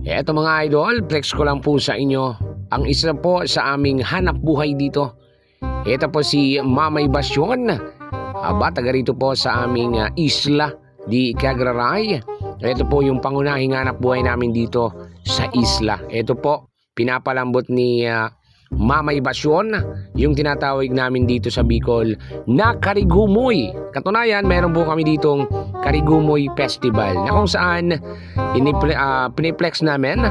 Eto mga idol, flex ko lang po sa inyo ang isa po sa aming hanap buhay dito. Ito po si Mamay Basyon. Aba, taga rito po sa aming ah, isla di Cagraray. Ito po yung pangunahing hanap buhay namin dito sa isla. Ito po, pinapalambot ni ah, Mamay Basyon, yung tinatawag namin dito sa Bicol na Karigumoy. Katunayan, meron po kami ditong Karigumoy Festival na kung saan iniple, ah, piniplex namin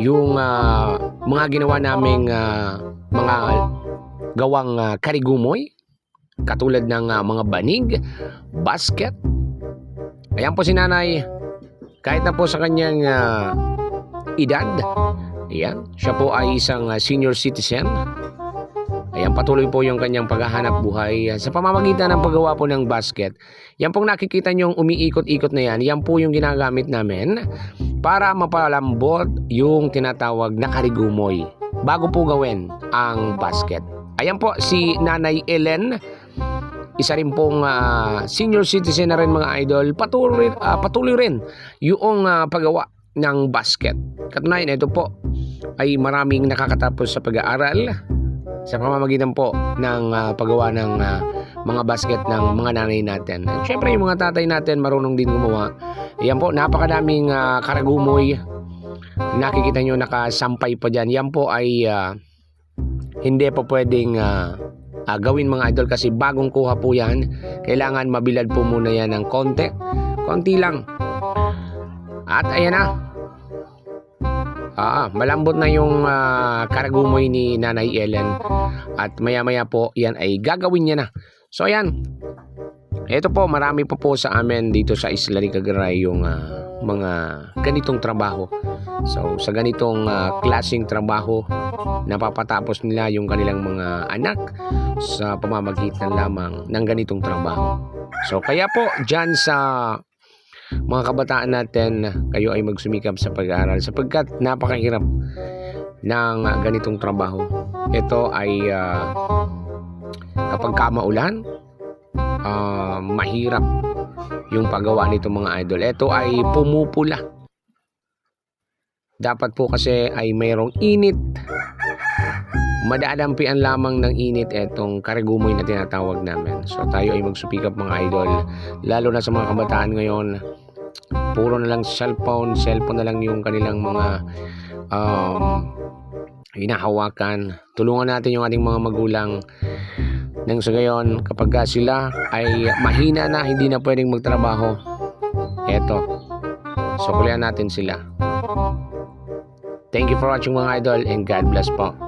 yung ah, mga ginawa naming ah, mga gawang ah, karigumoy katulad ng ah, mga banig, basket. Ayan po si nanay, kahit na po sa kanyang ah, edad, ayan, siya po ay isang ah, senior citizen. Ayan, patuloy po yung kanyang paghahanap buhay sa pamamagitan ng paggawa po ng basket. Yan pong nakikita nyong umiikot-ikot na yan, yan po yung ginagamit namin para mapalambot yung tinatawag na karigumoy bago po gawin ang basket. Ayan po si Nanay Ellen, isa rin pong ah, senior citizen na rin mga idol, patuloy, ah, patuloy rin yung ah, paggawa ng basket. Katunayan, ito po ay maraming nakakatapos sa pag-aaral sa pamamagitan po ng ah, paggawa ng ah, mga basket ng mga nanay natin. At syempre yung mga tatay natin marunong din gumawa. Yan po, napakadaming ah, karagumoy. Nakikita nyo nakasampay pa dyan. Yan po ay ah, hindi po pwedeng ah, ah, gawin mga idol kasi bagong kuha po yan. Kailangan mabilad po muna yan ng konti. Konti lang. At ayan na. Ah, malambot na yung ah, karagumoy ni Nanay Ellen. At maya-maya po, yan ay gagawin niya na. So ayan. Ito po, marami po po sa amin dito sa Isla ni Cagaray yung ah, mga ganitong trabaho. So sa ganitong ah, klaseng trabaho, napapatapos nila yung kanilang mga anak sa pamamagitan lamang ng ganitong trabaho. So kaya po, dyan sa mga kabataan natin, kayo ay magsumikap sa pag-aaral sapagkat napakahirap ng ah, ganitong trabaho. Ito ay ah, kapag kamaulan, ah, mahirap yung paggawa nito mga idol. Ito ay pumupula. Dapat po kasi ay mayroong init. Madadampian lamang ng init etong karigumoy na tinatawag namin. So tayo ay magsupikap mga idol. Lalo na sa mga kabataan ngayon, puro na lang cellphone, cellphone na lang yung kanilang mga um, hinahawakan. Tulungan natin yung ating mga magulang nang sa gayon kapag ka sila ay mahina na, hindi na pwedeng magtrabaho. Eto, sukulian natin sila. Thank you for watching mga idol and God bless po.